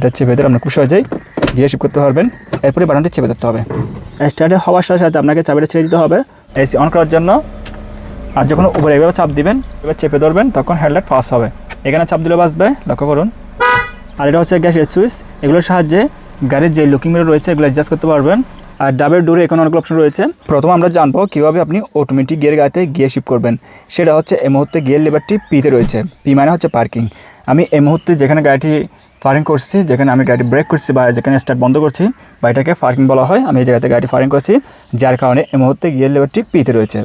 এটা চেপে ধরে আপনার খুব সহজেই গিয়ে শিফট করতে পারবেন। এরপরে বাটনটি চেপে ধরতে হবে। স্টার্টে হওয়ার সাথে সাথে আপনাকে চাবিটা ছেড়ে দিতে হবে। এসি অন করার জন্য। আর যখন উপরে এভাবে চাপ দিবেন এবার চেপে ধরবেন, তখন হেডলাইট ফাস্ট হবে। এখানে চাপ দিলে বাসবে লক্ষ্য করুন। আর এটা হচ্ছে গ্যাসের সুইচ। এগুলোর সাহায্যে গাড়ির যে লুকিং মিরর রয়েছে, এগুলো অ্যাডজাস্ট করতে পারবেন। আর ডাবের ডোরে এখানে অনেকগুলো অপশন রয়েছে। প্রথম আমরা জানব কীভাবে আপনি অটোমেটিক গিয়ার গাড়িতে গিয়ার শিফট করবেন। সেটা হচ্ছে এই মুহূর্তে গিয়ার লেবারটি পিতে রয়েছে। পি মানে হচ্ছে পার্কিং আমি এই মুহূর্তে যেখানে গাড়িটি পার্কিং করছি, যেখানে আমি গাড়ি ব্রেক করছি বা যেখানে স্টার্ট বন্ধ করছি, বা এটাকে পার্কিং বলা হয়, আমি এই জায়গাতে গাড়ি পার্কিং করছি, যার কারণে এই মুহূর্তে গিয়ার লেভারটি পিতে রয়েছে।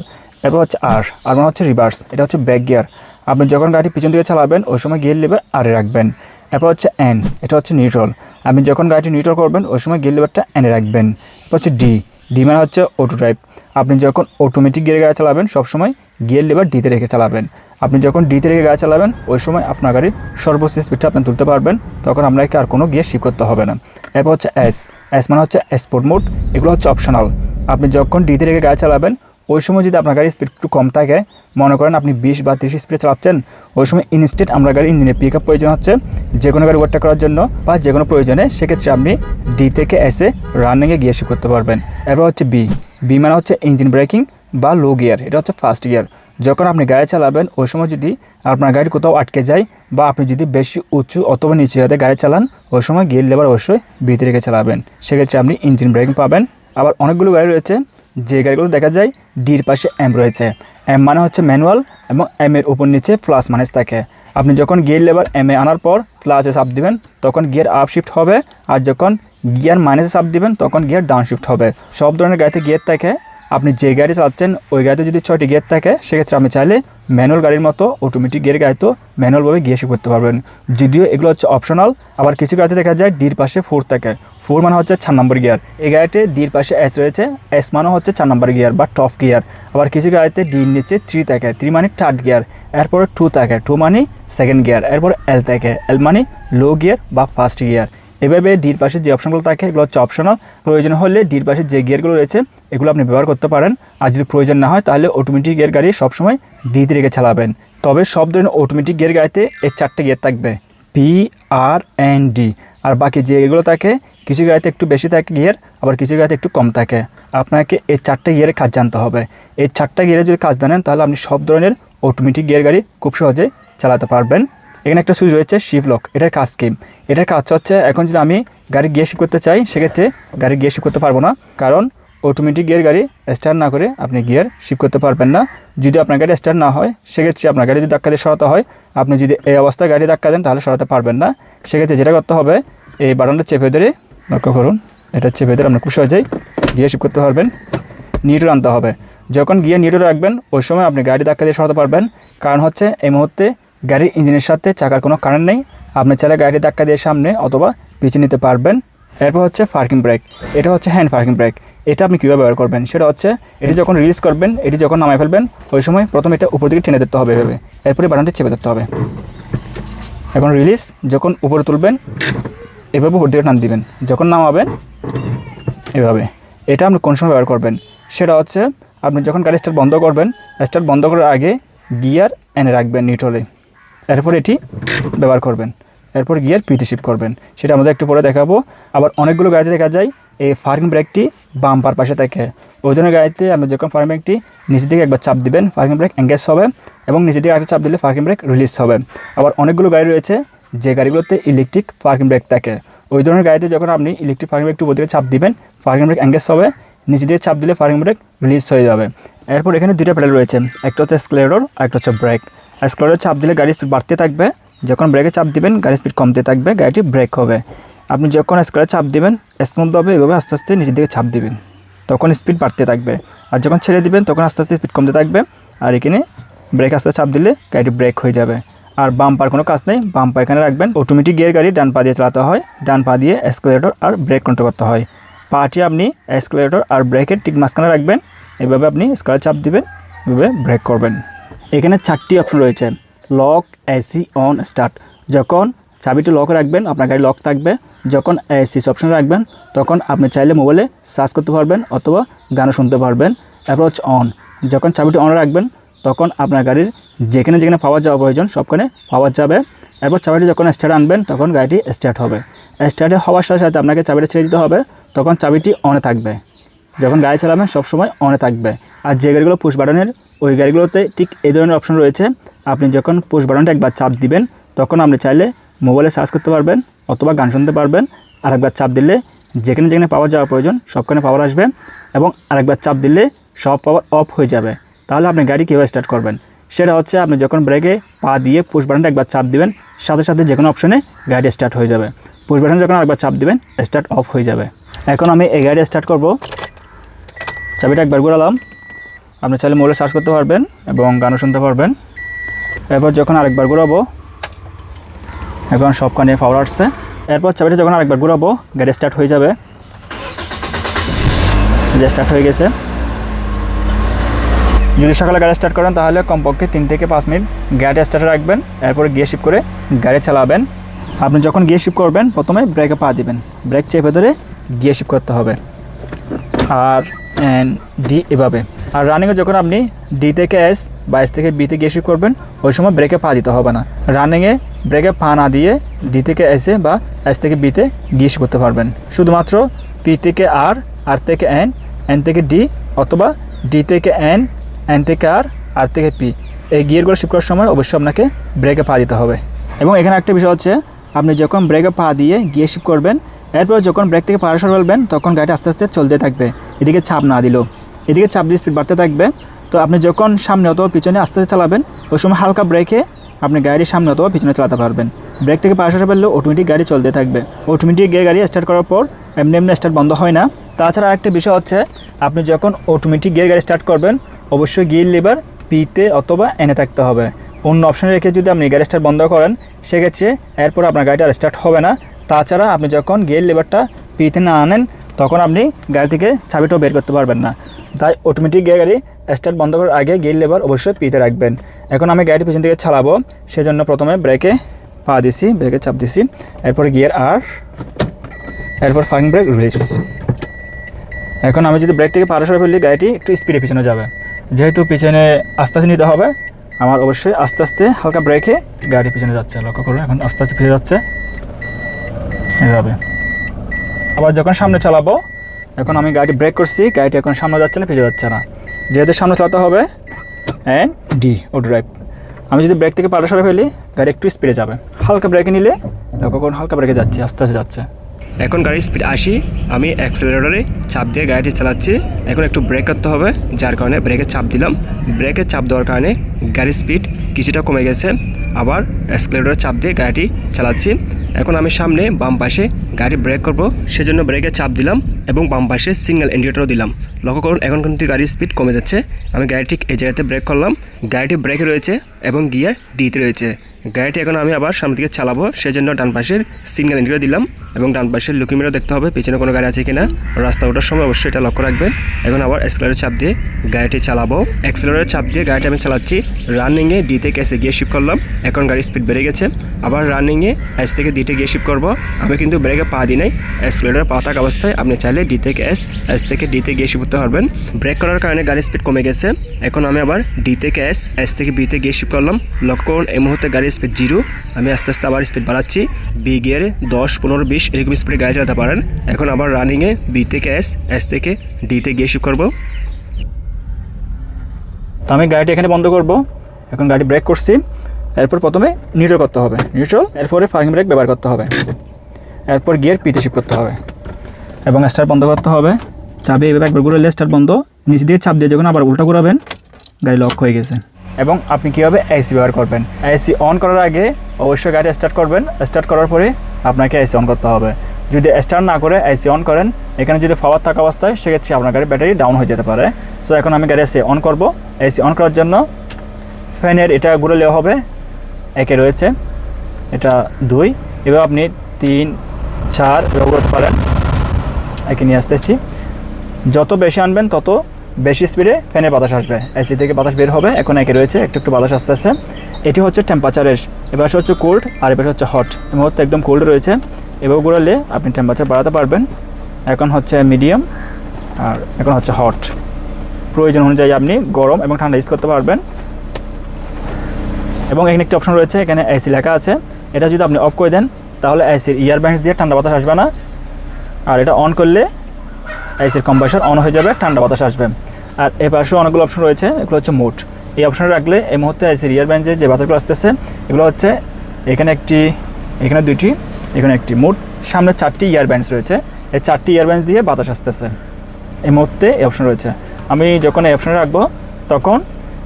এরপর হচ্ছে আর আর মানে হচ্ছে রিভার্স এটা হচ্ছে ব্যাক গিয়ার আপনি যখন গাড়ি পিছন দিকে চালাবেন, ওই সময় গিয়ার লেবার আরে রাখবেন। এরপর হচ্ছে এন এটা হচ্ছে নিউট্রাল আপনি যখন গাড়িটি নিউট্রাল করবেন, ওই সময় গিয়ার লেবারটা এনে রাখবেন। এরপর হচ্ছে ডি ডি মানে হচ্ছে অটো ড্রাইভ আপনি যখন অটোমেটিক গিয়ারে গাড়ি চালাবেন, সবসময় গিয়ার লেবার ডিতে রেখে চালাবেন। আপনি যখন ডিতে রেখে গাড়ি চালাবেন, ওই সময় আপনার গাড়ির সর্বোচ্চ স্পিডটা আপনি তুলতে পারবেন। তখন আপনাকে আর কোনো গিয়ার শিফট করতে হবে না। এরপর হচ্ছে এস এস মানে হচ্ছে স্পোর্ট মোড এগুলো হচ্ছে অপশনাল আপনি যখন ডিতে রেখে গাড়ি চালাবেন, ওই সময় যদি আপনার গাড়ির স্পিড একটু কম থাকে, মনে করেন আপনি বিশ বা তিরিশ স্পিডে চালাচ্ছেন, ওই সময় ইনস্টেট আমরা গাড়ির ইঞ্জিনে পিক আপ প্রয়োজন হচ্ছে। যে কোনো গাড়ি ওভারটেক করার জন্য বা যে কোনো প্রয়োজনে, সেক্ষেত্রে আপনি ডি থেকে এসে রানিংয়ে গিয়ে শিফট করতে পারবেন। এরপর হচ্ছে বি বি মানে হচ্ছে ইঞ্জিন ব্রেকিং বা লো গিয়ার এটা হচ্ছে ফার্স্ট গিয়ার যখন আপনি গাড়ি চালাবেন, ওই সময় যদি আপনার গাড়ি কোথাও আটকে যায় বা আপনি যদি বেশি উঁচু অথবা নিচু হাতে গাড়ি চালান, ওই সময় গিয়ার লেবার অবশ্যই ভিতরে রেখে চালাবেন। সেক্ষেত্রে আপনি ইঞ্জিন ব্রেকিং পাবেন। আবার অনেকগুলো গাড়ি রয়েছে, যে গাড়িগুলো দেখা যায় ডির পাশে এম রয়েছে। এম মানে হচ্ছে ম্যানুয়াল এবং এম এর উপর নিচে প্লাস মাইনাস থাকে। আপনি যখন গিয়ার লেবার এম এ আনার পর প্লাসে চাপ দিবেন, তখন গিয়ার আপ শিফট হবে। আর যখন গিয়ার মাইনাসে চাপ দিবেন, তখন গিয়ার ডাউন শিফট হবে। সব ধরনের গাড়িতে গিয়ার থাকে। আপনি যে গাড়ি চালাচ্ছেন, ওই গাড়িতে যদি ছয়টি গিয়ার থাকে, সেক্ষেত্রে আপনি চাইলে ম্যানুয়াল গাড়ির মতো অটোমেটিক গিয়ার গাড়িতেও ম্যানুয়ালভাবে গিয়ে শিফট করতে পারবেন। যদিও এগুলো হচ্ছে অপশনাল আবার কিছু গাড়িতে দেখা যায় ডির পাশে ফোর থাকে। ফোর মানে হচ্ছে চার নম্বর গিয়ার এই গাড়িতে ডির পাশে এস রয়েছে এস মানে হচ্ছে চার নম্বর গিয়ার বা টপ গিয়ার আবার কিছু গাড়িতে ডির নিচে থ্রি থাকে থ্রি মানে থার্ড গিয়ার এরপরে টু থাকে টু মানে সেকেন্ড গিয়ার এরপরে এল থাকে এল মানে লো গিয়ার বা ফার্স্ট গিয়ার এভাবে ডির পাশে যে অপশনগুলো থাকে, এগুলো হচ্ছে অপশনাল প্রয়োজন হলে ডির পাশে যে গিয়ারগুলো রয়েছে, এগুলো আপনি ব্যবহার করতে পারেন। আর যদি প্রয়োজন না হয়, তাহলে অটোমেটিক গিয়ার গাড়ি সবসময় ডিতে রেখে চালাবেন। তবে সব ধরনের অটোমেটিক গিয়ার গাড়িতে এর চারটে গিয়ার থাকবে। পি আর এন ডি আর বাকি যে এগুলো থাকে, কিছু গাড়িতে একটু বেশি থাকে গিয়ার আবার কিছু গাড়িতে একটু কম থাকে। আপনাকে এই চারটে গিয়ারের কাজ জানতে হবে। এই চারটা গিয়ারে যদি কাজ জানেন, তাহলে আপনি সব ধরনের অটোমেটিক গিয়ার গাড়ি খুব সহজে চালাতে পারবেন। এখানে একটা সুইচ রয়েছে শিফ লক এটার কাজ স্কিম এটার কাজ হচ্ছে, এখন যদি আমি গাড়ি গিয়ে শিফট করতে চাই, সেক্ষেত্রে গাড়ি গিয়ে শিফট করতে পারব না। কারণ অটোমেটিক গিয়ার গাড়ি স্টার্ট না করে আপনি গিয়ার শিফট করতে পারবেন না। যদি আপনার গাড়ি স্টার্ট না হয়, সেক্ষেত্রে আপনার গাড়ি যদি ধাক্কা দিয়ে সরাতে হয়, আপনি যদি এই অবস্থায় গাড়ি ধাক্কা দেন, তাহলে সরাতে পারবেন না। সেক্ষেত্রে যেটা করতে হবে, এই বাটনটা চেপে ধরে লক্ষ্য করুন, এটা চেপে ধরে আপনি খুব সহজেই গিয়ে শিফট করতে পারবেন। নিউট্রাল আনতে হবে। যখন গিয়ে নিউট্রাল রাখবেন, ওই সময় আপনি গাড়ি ধাক্কা দিয়ে সরাতে পারবেন। কারণ হচ্ছে, এই মুহূর্তে গাড়ির ইঞ্জিনের সাথে চাকার কোনো কারেন্ট নেই। আপনি চাইলে গাড়ি ধাক্কা দিয়ে সামনে অথবা পিছিয়ে নিতে পারবেন। এরপর হচ্ছে পার্কিং ব্রেক এটা হচ্ছে হ্যান্ড পার্কিং ব্রেক এটা আপনি কীভাবে ব্যবহার করবেন? সেটা হচ্ছে এটি যখন রিলিজ করবেন, এটি যখন নামায় ফেলবেন, ওই সময় প্রথমে এটা উপর দিকে টেনে দিতে হবে এভাবে এরপরে বাটনটি চেপে ধরতে হবে। এখন রিলিজ যখন উপরে তুলবেন, এভাবে উপর দিকে টান দিবেন। যখন নামাবেন, এভাবে। এটা আপনি কোন সময় ব্যবহার করবেন? সেটা হচ্ছে আপনি যখন গাড়ি স্টার্ট বন্ধ করবেন স্টার্ট বন্ধ করার আগে গিয়ার এনে রাখবেন নিউট্রলে এরপর এটি ব্যবহার করবেন। এরপর গিয়ার পিটি শিপ করবেন। সেটা আমাদের একটু পরে দেখাবো। আবার অনেকগুলো গাড়িতে দেখা যায়, এই ফার্কিং ব্রেকটি বাম্পার পাশে থাকে। ওই ধরনের গাড়িতে আপনি যখন ফার্কিং ব্রেকটি নিচের দিকে একবার চাপ দিবেন ফার্কিং ব্রেক এঙ্গেজ হবে এবং নিচের দিকে একটা চাপ দিলে ফার্কিং ব্রেক রিলিজ হবে। আবার অনেকগুলো গাড়ি রয়েছে, যে গাড়িগুলোতে ইলেকট্রিক পার্কিং ব্রেক থাকে। ওই ধরনের গাড়িতে যখন আপনি ইলেকট্রিক পার্কিং ব্রেক উপর দিকে চাপ দিবেন পার্কিং ব্রেক এঙ্গেজ হবে নিচে দিয়ে চাপ দিলে পার্কিং ব্রেক রিলিজ হয়ে যাবে। এরপর এখানে দুইটা প্যাডেল রয়েছে, একটা হচ্ছে স্ক্লেডর আর একটা হচ্ছে ব্রেক স্ক্লেডর চাপ দিলে গাড়ির স্পিড বাড়তে থাকবে। যখন ব্রেকে চাপ দিবেন, গাড়ির স্পিড কমতে থাকবে, গাড়িটি ব্রেক হবে। আপনি যখন স্ক্লেডে চাপ দিবেন স্মুথভাবে এভাবে আস্তে আস্তে নিচের দিকে চাপ দিবেন। তখন স্পিড বাড়তে থাকবে। আর যখন ছেড়ে দিবেন, তখন আস্তে আস্তে স্পিড কমতে থাকবে। আর এখানে ব্রেক আস্তে চাপ দিলে গাড়িটি ব্রেক হয়ে যাবে। আর বাম্পার কোনো কাজ নেই বাম্পার এখানে রাখবেন। অটোমেটিক গিয়ার গাড়ি ডান পা দিয়ে চালাতে হয়। ডান পা দিয়ে এসকেলেটর আর ব্রেক কন্ট্রোল করতে হয়। পাটি আপনি এসকেলেটর আর ব্রেকের ঠিক মাঝখানে রাখবেন। এভাবে আপনি স্কালে চাপ দিবেন, এভাবে ব্রেক করবেন। এখানে চারটি অপশন রয়েছে। লক এসি অন স্টার্ট যখন চাবিটি লক রাখবেন, আপনার গাড়ি লক থাকবে। যখন এসি অপশন রাখবেন, তখন আপনি চাইলে মোবাইলে সার্চ করতে পারবেন অথবা গানও শুনতে পারবেন। তারপর হচ্ছে অন যখন চাবিটি অন রাখবেন, তখন আপনার গাড়ির যেখানে যেখানে পাওয়ার যাওয়া প্রয়োজন, সবখানে পাওয়া যাবে। এরপর চাবিটি যখন স্টার্ট আনবেন, তখন গাড়িটি স্টার্ট হবে। স্টার্টে হওয়ার সাথে সাথে আপনাকে চাবিটা ছেড়ে দিতে হবে। তখন চাবিটি অনে থাকবে। যখন গাড়ি চালাবেন সবসময় অনে থাকবে। আর যে গাড়িগুলো পুশ বাটনের ওই গাড়িগুলোতে ঠিক এই ধরনের অপশন রয়েছে। আপনি যখন পুশ বাটনটা একবার চাপ দিবেন, তখন আপনি চাইলে মোবাইলে সার্চ করতে পারবেন অথবা গান শুনতে পারবেন। আরেকবার চাপ দিলে যেখানে যেখানে পাওয়ার যাওয়া প্রয়োজন, সবখানে পাওয়ার আসবে এবং আরেকবার চাপ দিলে সব পাওয়ার অফ হয়ে যাবে। তাহলে আপনি গাড়ি কীভাবে স্টার্ট করবেন? সেটা হচ্ছে আপনি যখন ব্রেকে পা দিয়ে পুশ বাটনটা একবার চাপ দিবেন, সাথে সাথে যে কোনো অপশনে গাড়ি স্টার্ট হয়ে যাবে। পুশ বাটন যখন আরেকবার চাপ দিবেন স্টার্ট অফ হয়ে যাবে। এখন আমি এই গাড়ি স্টার্ট করব। চাবিটা একবার ঘোরালাম। আপনি চাইলে মোবাইলে সার্চ করতে পারবেন এবং গানও শুনতে পারবেন। এরপর যখন আরেকবার ঘোরাবো, এখন সব কানে পাওয়ার আসছে। এরপর চাবিটা যখন আরেকবার ঘোরাবো, গাড়ি স্টার্ট হয়ে যাবে। যে স্টার্ট হয়ে গেছে। যদি সকালে গাড়ি স্টার্ট করেন, তাহলে কমপক্ষে তিন থেকে পাঁচ মিনিট গাড়ি স্টার্টে রাখবেন। এরপরে গিয়ে শিফট করে গাড়ি চালাবেন। আপনি যখন গিয়ে শিফট করবেন, প্রথমে ব্রেকে পা দিবেন। ব্রেক চেপে ধরে গিয়ে শিফট করতে হবে। আর এন ডি এভাবে। আর রানিংয়ে যখন আপনি ডি থেকে এস বা এস থেকে বিতে গিয়ে শিফট করবেন, ওই সময় ব্রেকে পা দিতে হবে না। রানিংয়ে ব্রেকে পা না দিয়ে ডি থেকে এসে বা এস থেকে বিতে গিয়ে করতে পারবেন। শুধুমাত্র পি থেকে আর আর থেকে এন এন থেকে ডি অথবা ডি থেকে এন এন থেকে আর আর থেকে পি এই গিয়ারগুলো শিফট করার সময় অবশ্যই আপনাকে ব্রেকে পা দিতে হবে। এবং এখানে একটা বিষয় হচ্ছে, আপনি যখন ব্রেকে পা দিয়ে গিয়ে শিফট করবেন এরপর যখন ব্রেক থেকে পাড়া সর ফেলবেন তখন গাড়িটা আস্তে আস্তে চলতে থাকবে। এদিকে চাপ না দিলেও। এদিকে চাপ দিয়ে স্পিড বাড়তে থাকবে। তো আপনি যখন সামনে অথবা পিছনে আস্তে আস্তে চালাবেন, ওই সময় হালকা ব্রেকে আপনি গাড়ির সামনে অথবা পিছনে চালাতে পারবেন। ব্রেক থেকে পাড়া সরে ফেললেও অটোমেটিক গাড়ি চলতে থাকবে। অটোমেটিক গিয়ে গাড়ি স্টার্ট করার পর এমনি এমনি স্টার্ট বন্ধ হয় না। তাছাড়া আরেকটা বিষয় হচ্ছে, আপনি যখন অটোমেটিক গিয়ার গাড়ি স্টার্ট করবেন, অবশ্যই গিয়ার লিভার পিতে অথবা এনে থাকতে হবে। অন্য অপশনে রেখে যদি আপনি গাড়ি স্টার্ট বন্ধ করেন, সেক্ষেত্রে এরপর আপনার গাড়িটা আর স্টার্ট হবে না। তাছাড়া আপনি যখন গিয়ার লেবারটা পিতে না আনেন, তখন আপনি গাড়ি থেকে চাবিটাও বের করতে পারবেন না। তাই অটোমেটিক গিয়ার গাড়ি স্টার্ট বন্ধ করার আগে গিয়ার লেবার অবশ্যই পিতে রাখবেন। এখন আমি গাড়িটি পিছন থেকে চালাবো সেজন্য প্রথমে ব্রেকে পা দিছি ব্রেকে চাপ দিছি। এরপর গিয়ার আর, এরপর ফাইন ব্রেক রিলিজ এখন আমি যদি ব্রেক থেকে পাড়া সরে ফেললে গাড়িটি একটু স্পিডে পিছনে যাবে। যেহেতু পিছনে আস্তে আস্তে নিতে হবে, আমার অবশ্যই আস্তে আস্তে হালকা ব্রেকে গাড়ি পিছনে যাচ্ছে। লক্ষ্য করুন, এখন আস্তে আস্তে ফিরে যাচ্ছে। এভাবে। আবার যখন সামনে চালাবো, এখন আমি গাড়ি ব্রেক করছি, গাড়িটি এখন সামনে যাচ্ছে না, পিছনে যাচ্ছে না। যেহেতু সামনে চালাতে হবে অ্যান্ড ডি ও ড্রাইভ আমি যদি ব্রেক থেকে পাড়া সরে ফেলি, গাড়ি একটু স্পিডে যাবে। হালকা ব্রেকে নিলে করুন হালকা ব্রেকে যাচ্ছে, আস্তে আস্তে যাচ্ছে। এখন গাড়ির স্পিড আসি আমি অ্যাক্সেলারেটরে চাপ দিয়ে গাড়িটি চালাচ্ছি। এখন একটু ব্রেক করতে হবে, যার কারণে ব্রেকে চাপ দিলাম। ব্রেকে চাপ দেওয়ার কারণে গাড়ির স্পিড কিছুটা কমে গেছে। আবার অ্যাক্সেলারেটরে চাপ দিয়ে গাড়িটি চালাচ্ছি। এখন আমি সামনে বাম পাশে গাড়ি ব্রেক করব। সেজন্য ব্রেকে চাপ দিলাম এবং বাম পাশে সিঙ্গেল ইন্ডিকেটরও দিলাম। লক্ষ্য করুন, এখন কিন্তু গাড়ির স্পিড কমে যাচ্ছে। আমি গাড়ি ঠিক এই জায়গাতে ব্রেক করলাম। গাড়িটি ব্রেকে রয়েছে এবং গিয়ার ডিতে রয়েছে। গাড়িটি এখন আমি আবার সামনে দিকে চালাবো। সেজন্য ডান পাশের সিঙ্গেল ইন্ডিকেটর দিলাম এবং ডান পাশের লুকি মিরর দেখতে হবে, পিছনে কোনো গাড়ি আছে কিনা। রাস্তা ওঠার সময় অবশ্যই এটা লক্ষ্য রাখবেন। এখন আবার এক্সেলারের চাপ দিয়ে গাড়িটি চালাবো। এক্সেলারের চাপ দিয়ে গাড়িটি আমি চালাচ্ছি। রানিংয়ে ডি থেকে এসে গিয়ে শিফট করলাম। এখন গাড়ির স্পিড বেড়ে গেছে। আবার রানিংয়ে এস থেকে ডিতে গিয়ে শিফট করব। আমি কিন্তু ব্রেকে পা দিই নাই। এক্সেলারের পা থাকা অবস্থায় আপনি চাইলে ডি থেকে এস এস থেকে ডিতে গিয়ে শিফট করতে পারবেন। ব্রেক করার কারণে গাড়ির স্পিড কমে গেছে। এখন আমি আবার ডি থেকে এস এস থেকে বিতে গিয়ে শিফট করলাম। লক্ষ্য করুন, এই মুহূর্তে গাড়ির স্পিড জিরো আমি আস্তে আস্তে আবার স্পিড বাড়াচ্ছি। বি গিয়ারে দশ, পনেরো, বিশ, এরকম স্পিডে গাড়ি চালাতে পারেন। এখন আবার রানিংয়ে বি থেকে এস এস থেকে ডিতে গিয়ে শিফট করব। তো আমি গাড়িটি এখানে বন্ধ করব। এখন গাড়ি ব্রেক করছি। এরপর প্রথমে নিউট্রাল করতে হবে। নিউট্রাল এরপরে ফার্কিং ব্রেক ব্যবহার করতে হবে। এরপর গিয়ার পিতে শিফট করতে হবে। এবং স্টার্ট বন্ধ করতে হবে। চাবি এভাবে একবার ঘুরালে স্টার্ট বন্ধ। নিচ দিয়ে চাপ দিয়ে যখন আবার উল্টা ঘুরাবেন, গাড়ি লক হয়ে গেছে। এবং আপনি কীভাবে এসি ব্যবহার করবেন? এসি অন করার আগে অবশ্যই গাড়ি স্টার্ট করবেন। স্টার্ট করার পরে আপনাকে এসি অন করতে হবে। যদি স্টার্ট না করে এসি অন করেন, এখানে যদি পাওয়ার থাকা অবস্থায়, সেক্ষেত্রে আপনার গাড়ির ব্যাটারি ডাউন হয়ে যেতে পারে। সো এখন আমি গাড়ি এসি অন করব। এসি অন করার জন্য ফ্যানের এটা ঘুরলেও হবে। একে রয়েছে। এটা দুই। এবার আপনি তিন, চার এভাবে করতে পারেন। একে নিয়ে আসতেছি। যত বেশি আনবেন, তত বেশি স্পিডে ফ্যানের বাতাস আসবে। এসি থেকে বাতাস বের হবে, এখন একে রয়েছে, একটু একটু বাতাস আসতে আসতেছে এটি হচ্ছে টেম্পারেচারের এবার হচ্ছে কোল্ড আর এবার হচ্ছে হট এই মুহূর্তে একদম কোল্ড রয়েছে। এবার ঘুরালে আপনি টেম্পারেচার বাড়াতে পারবেন। এখন হচ্ছে মিডিয়াম আর এখন হচ্ছে হট প্রয়োজন অনুযায়ী আপনি গরম এবং ঠান্ডা ইউজ করতে পারবেন। এবং এখানে একটি অপশন রয়েছে, এখানে এসি লেখা আছে। এটা যদি আপনি অফ করে দেন, তাহলে এসির ইয়ার ব্যান্ডস দিয়ে ঠান্ডা বাতাস আসবে না। আর এটা অন করলে এসির কম্প্রেসর অন হয়ে যাবে, ঠান্ডা বাতাস আসবে। আর এ পাশে অনেকগুলো অপশন রয়েছে, এগুলো হচ্ছে মোট। এই অপশনে রাখলে এই মুহূর্তে এসির ইয়ার ব্যান্ডে যে বাতাসগুলো আসতেছে, এগুলো হচ্ছে এখানে একটি, এখানে দুইটি, এখানে একটি। মোট সামনে চারটি ইয়ার ব্যান্ডস রয়েছে। এই চারটি ইয়ার ব্যান্ডস দিয়ে বাতাস আসতেছে। এই মুহূর্তে এই অপশন রয়েছে। আমি যখন এই অপশনে রাখব, তখন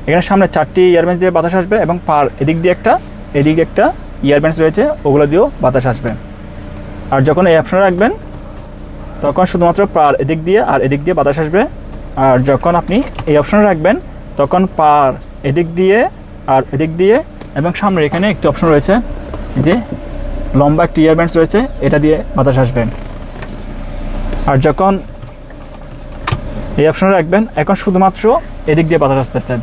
এখানে সামনে চারটি ইয়ার ইয়ারব্যান্স দিয়ে বাতাস আসবে এবং পার এদিক দিয়ে একটা, এদিক একটা ইয়ারব্যান্স রয়েছে, ওগুলো দিয়েও বাতাস আসবে। আর যখন এই অপশনে রাখবেন, তখন শুধুমাত্র পার এদিক দিয়ে আর এদিক দিয়ে বাতাস আসবে। আর যখন আপনি এই অপশনে রাখবেন, তখন পার এদিক দিয়ে আর এদিক দিয়ে এবং সামনে এখানে একটি অপশন রয়েছে যে লম্বা একটি ইয়ারব্যান্স রয়েছে, এটা দিয়ে বাতাস আসবেন। আর যখন এই অপশনে রাখবেন, এখন শুধুমাত্র এদিক দিয়ে বাতাস আসতেছে।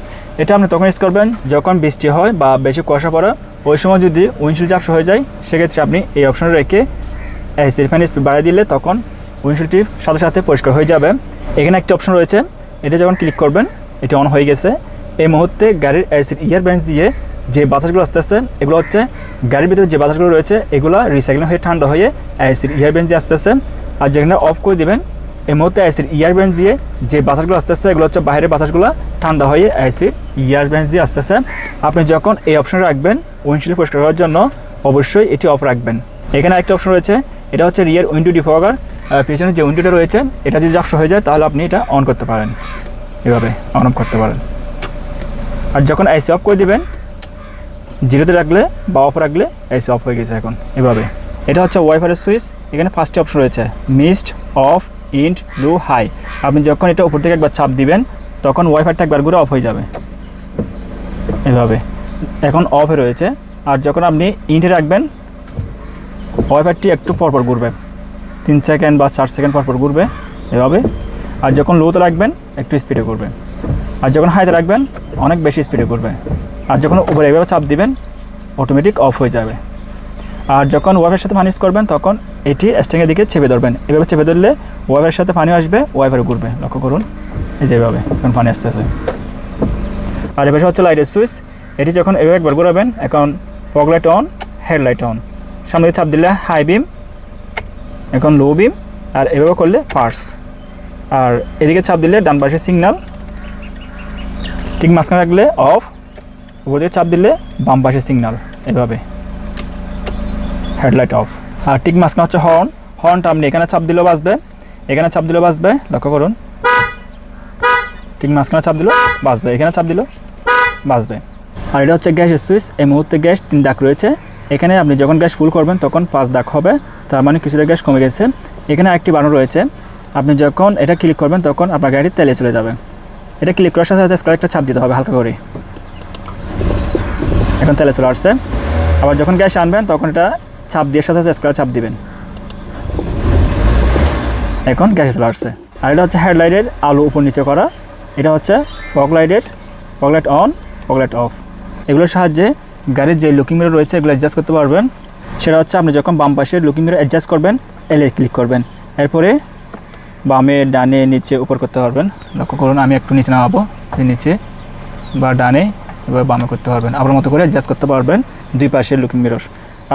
এটা আপনি তখন ইউজ করবেন যখন বৃষ্টি হয় বা বেশি কুয়াশা পড়ে, ওই সময় যদি উইন্ডশিল্ড চাপস হয়ে যায়, সেক্ষেত্রে আপনি এই অপশনে রেখে এসির ফ্যান স্পিড বাড়িয়ে দিলে তখন উইন্ডশিল্ডটি সাথে সাথে পরিষ্কার হয়ে যাবে। এখানে একটি অপশন রয়েছে। এটা যখন ক্লিক করবেন, এটা অন হয়ে গেছে। এই মুহূর্তে গাড়ির এসির ইয়ার ব্যান্স দিয়ে যে বাতাসগুলো আসতেছে, এগুলো হচ্ছে গাড়ির ভিতরে যে বাতাসগুলো রয়েছে, এগুলো রিসাইকেলিং হয়ে ঠান্ডা হয়ে এসির ইয়ার ব্যান্স দিয়ে আসতেছে। আর যেখানে অফ করে দিবেন, এই মুহূর্তে এসির ইয়ার ব্যান্স দিয়ে যে বাতাসগুলো আসতেছে, এগুলো হচ্ছে বাইরের বাতাসগুলো ঠান্ডা হয়ে এসির ইয়ার ব্যান্স দিয়ে আসতেছে। আপনি যখন এই অপশন রাখবেন উইন্ডশিল্ড পরিষ্কার করার জন্য অবশ্যই এটি অফ রাখবেন। এখানে একটা অপশন রয়েছে, এটা হচ্ছে রিয়ার উইন্ডো ডিফগার পিছনে যে উইন্ডোটা রয়েছে, এটা যদি জাপস হয়ে যায়, তাহলে আপনি এটা অন করতে পারেন। এভাবে অন অফ করতে পারেন। আর যখন এসি অফ করে দেবেন জিরোতে রাখলে বা অফ রাখলে এসি অফ হয়ে গেছে এখন, এভাবে। এটা হচ্ছে ওয়াইফাইয়ের সুইচ এখানে ফার্স্টে অপশন রয়েছে mist off int low high আপনি যখন এটা উপর থেকে একবার চাপ দিবেন, তখন ওয়াইফাইটা একবার ঘুরে অফ হয়ে যাবে। এভাবে। এখন অফে রয়েছে, আর যখন আপনি ইন্টে রাখবেন ওয়াইফাইটি একটু পরপর ঘুরবে। তিন সেকেন্ড বা চার সেকেন্ড পরপর ঘুরবে এভাবে। আর যখন লোতে রাখবেন, একটু স্পিডে ঘুরবে। আর যখন হাইতে রাখবেন, অনেক বেশি স্পিডে ঘুরবে। আর যখন উপরে এভাবে চাপ দিবেন অটোমেটিক অফ হয়ে যাবে। আর যখন ওয়াইফাইয়ের সাথে use করবেন, তখন এটি স্ট্যাংয়ের দিকে চেপে ধরবেন। এভাবে চেপে ধরলে ওয়াইফাইয়ের সাথে পানি আসবে ওয়াইফাই ঘুরবে। লক্ষ্য করুন, এই যে এভাবে এখন পানি আসতেছে। আর এবার হচ্ছে লাইটের সুইচ এটি যখন এভাবে একবার ঘোরাবেন, এখন fog light on headlight on সামনে চাপ দিলে হাই বিম এখন লো বিম আর এভাবে করলে ফার্স আর এদিকে চাপ দিলে ডান পাশে সিগনাল ঠিক মাঝখানে রাখলে অফ দিকে চাপ দিলে বাম পাশে সিগনাল এভাবে। হেডলাইট অফ আর ঠিক মাঝখানে হচ্ছে হর্ন হর্নটা আপনি এখানে চাপ দিলেও বাজবে। এখানে চাপ দিলেও বাজবে, লক্ষ্য করুন। ঠিক মাঝখানে চাপ দিলেও বাজবে, এখানে চাপ দিলেও বাজবে। আর এটা হচ্ছে গ্যাসের সুইচ এই মুহূর্তে গ্যাস তিন দাগ রয়েছে। এখানে আপনি যখন গ্যাস ফুল করবেন, তখন পাঁচ দাগ হবে, তার মানে কিছুটা গ্যাস কমে গেছে। এখানে একটি বাটন রয়েছে। আপনি যখন এটা ক্লিক করবেন, তখন আপনার গাড়ি তেলে চলে যাবে। এটা ক্লিক করার সাথে সাথে স্কারেটটা চাপ দিতে হবে হালকা করে। এখন তেলে চলে আসছে। আবার যখন গ্যাস আনবেন, তখন এটা চাপ দিয়ে সাথে সাথে স্কার চাপ দিবেন। এখন গ্যাসে চলে আসছে। আর এটা হচ্ছে হেডলাইটের আলো উপর নিচে করা। এটা হচ্ছে ফগ লাইটের fog light on fog light off এগুলোর সাহায্যে গাড়ির যে লুকিং মিরর রয়েছে, এগুলো অ্যাডজাস্ট করতে পারবেন। সেটা হচ্ছে আপনি যখন বাম পাশে লুকিং মিরর অ্যাডজাস্ট করবেন এলে ক্লিক করবেন। এরপরে বামে, ডানে, নিচে, উপর করতে পারবেন। লক্ষ্য করুন, আমি একটু নিচে নামাবো। নিচে বা ডানে, এবার বামে করতে পারবেন। আপনার মতো করে অ্যাডজাস্ট করতে পারবেন দুই পাশে লুকিং মিরর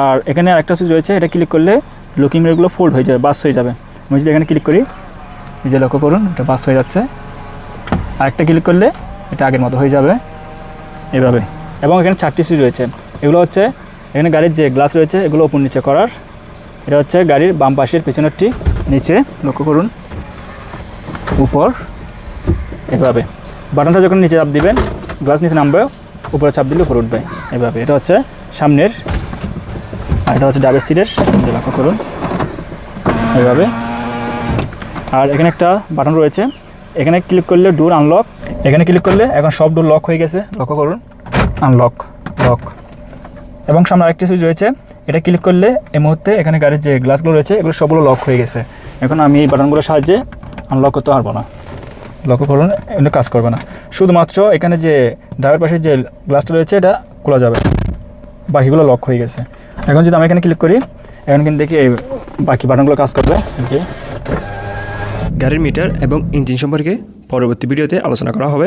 আর এখানে আরেকটা সুইচ রয়েছে, এটা ক্লিক করলে লুকিং মিররগুলো ফোল্ড হয়ে যাবে বাস হয়ে যাবে। আমি যদি এখানে ক্লিক করি, এই যে লক্ষ্য করুন, এটা বাস হয়ে যাচ্ছে। আরেকটা ক্লিক করলে এটা আগের মতো হয়ে যাবে। এভাবে। এবং এখানে চারটি সুইচ রয়েছে। এগুলো হচ্ছে এখানে গাড়ির যে গ্লাস রয়েছে, এগুলো উপর নিচে করার। এটা হচ্ছে গাড়ির বাম পাশের পেছনেরটি নিচে লক্ষ্য করুন। উপর এভাবে। বাটনটা যখন নিচে চাপ দিবেন গ্লাস নিচে নামবে, উপরে চাপ দিলে উপরে উঠবে এভাবে। এটা হচ্ছে সামনের, আর এটা হচ্ছে ডাবের সিটের লক্ষ্য করুন। এভাবে। আর এখানে একটা বাটন রয়েছে। এখানে ক্লিক করলে ডোর আনলক এখানে ক্লিক করলে এখন সব ডোর লক হয়ে গেছে, লক্ষ্য করুন। আনলক লক এবং সামনে আরেকটি সুইচ রয়েছে। এটা ক্লিক করলে এই মুহূর্তে এখানে গাড়ির যে গ্লাসগুলো রয়েছে, এগুলো সবগুলো লক হয়ে গেছে। এখন আমি এই বাটনগুলোর সাহায্যে আনলক করতে পারব না। লক্ষ্য করুন, এগুলো কাজ করবে না। শুধুমাত্র এখানে যে ড্রাইভার পাশে যে গ্লাসটা রয়েছে, এটা খোলা যাবে। বাকিগুলো লক হয়ে গেছে। এখন যদি আমি এখানে ক্লিক করি, এখন কিন্তু দেখি বাকি বাটনগুলো কাজ করবে। যে গাড়ির মিটার এবং ইঞ্জিন সম্পর্কে পরবর্তী ভিডিওতে আলোচনা করা হবে।